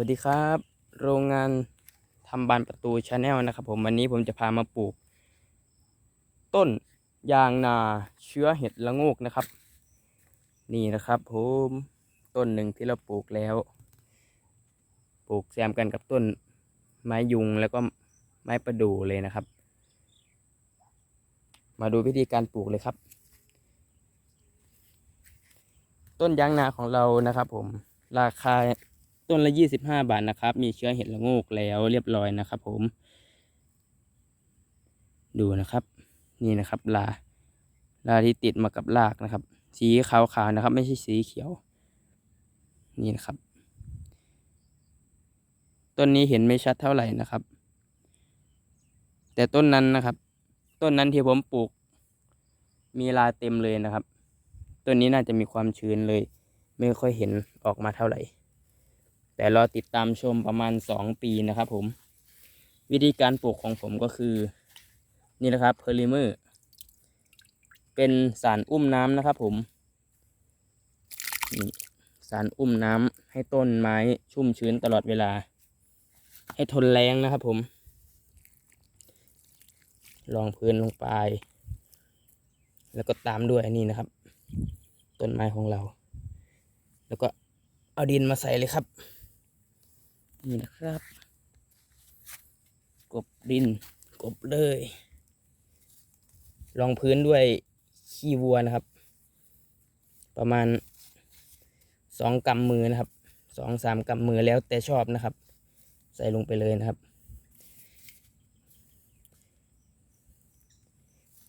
วัสดีครับ โรงงานทำบานประตูชาแนลนะครับ ผมวันนี้ผมจะพามาปลูก ต้นยางนาเชื้อเห็ดละโงกนะครับ นี่นะครับผมต้นหนึ่งที่เราปลูกแล้ว ปลูกแซมกันกับต้น ไม้ยุงแล้วก็ไม้ประดู่เลยนะครับ มาดูวิธีการปลูกเลยครับ ต้นยางนาของเรานะครับ ผมราคา ต้นละยี่สิบห้าบาทนะครับ มีเชื้อเห็ดละโงกแล้วเรียบร้อยนะครับ ผม ดูนะครับ นี่นะครับลาลาที่ติดมากับรากนะครับ สีขาวๆนะครับ ไม่ใช่สีเขียว นี่นะครับ ต้นนี้เห็นไม่ชัดเท่าไหร่นะครับ แต่ต้นนั้นนะครับ ต้นนั้นที่ผมปลูก มีลาเต็มเลยนะครับ ต้นนี้น่าจะมีความชื้นเลย ไม่ค่อยเห็นออกมาเท่าไหร่ แต่รอติดตามชมประมาณสองปีนะครับผม วิธีการปลูกของผมก็คือ นี่นะครับเพอร์ลิเมอร์เป็นสารอุ้มน้ำนะครับผมสารอุ้มน้ำให้ต้นไม้ชุ่มชื้นตลอดเวลา ให้ทนแรงนะครับผมรองพื้นลงไป แล้วก็ตามด้วยนี่นะครับ ต้นไม้ของเรา แล้วก็เอาดินมาใส่เลยครับ นี่นะครับ กบดิน กบเลยรองพื้นด้วยขี้วัวนะครับ ประมาณสองกำมือนะครับสองสามกำมือแล้วแต่ชอบนะครับ ใส่ลงไปเลยนะครับ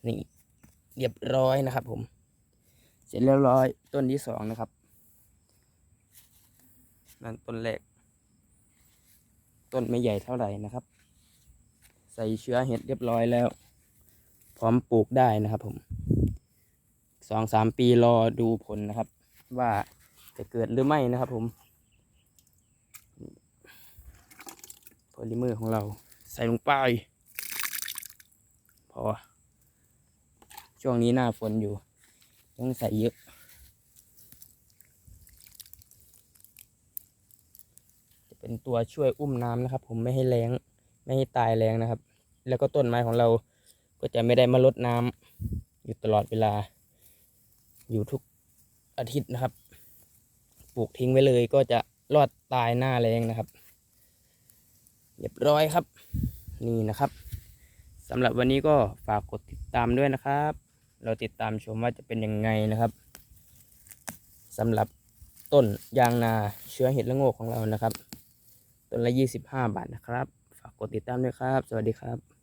นี่เรียบร้อยนะครับผม เสร็จเรียบร้อยต้นที่สองนะครับ นั่นต้นแรก ต้นไม่ใหญ่เท่าไหร่นะครับ ใส่เชื้อเห็ดเรียบร้อยแล้ว พร้อมปลูกได้นะครับผมสองสามปีรอดูผลนะครับ ว่าจะเกิดหรือไม่นะครับผมโพลิเมอร์ของเราใส่ลงไปพอช่วงนี้หน้าฝนอยู่ ต้องใส่เยอะ จะ เป็นตัวช่วยอุ้มน้ำนะครับ ผมไม่ให้แรงไม่ให้ตายแรงนะครับ แล้วก็ต้นไม้ของเราก็จะไม่ได้มาลดน้ำอยู่ตลอดเวลา อยู่ทุกอาทิตย์นะครับ ปลูกทิ้งไว้เลยก็จะรอดตายหน้าแรงนะครับเรียบร้อยครับ นี่นะครับสำหรับวันนี้ก็ฝากกดติดตามด้วยนะครับ เราติดตามชมว่าจะเป็นยังไงนะครับสำหรับต้นยางนาเชื้อเห็ดละโงกของเรานะครับ ต้นละ 25 บาทนะครับ ฝากกดติดตามด้วยครับ สวัสดีครับ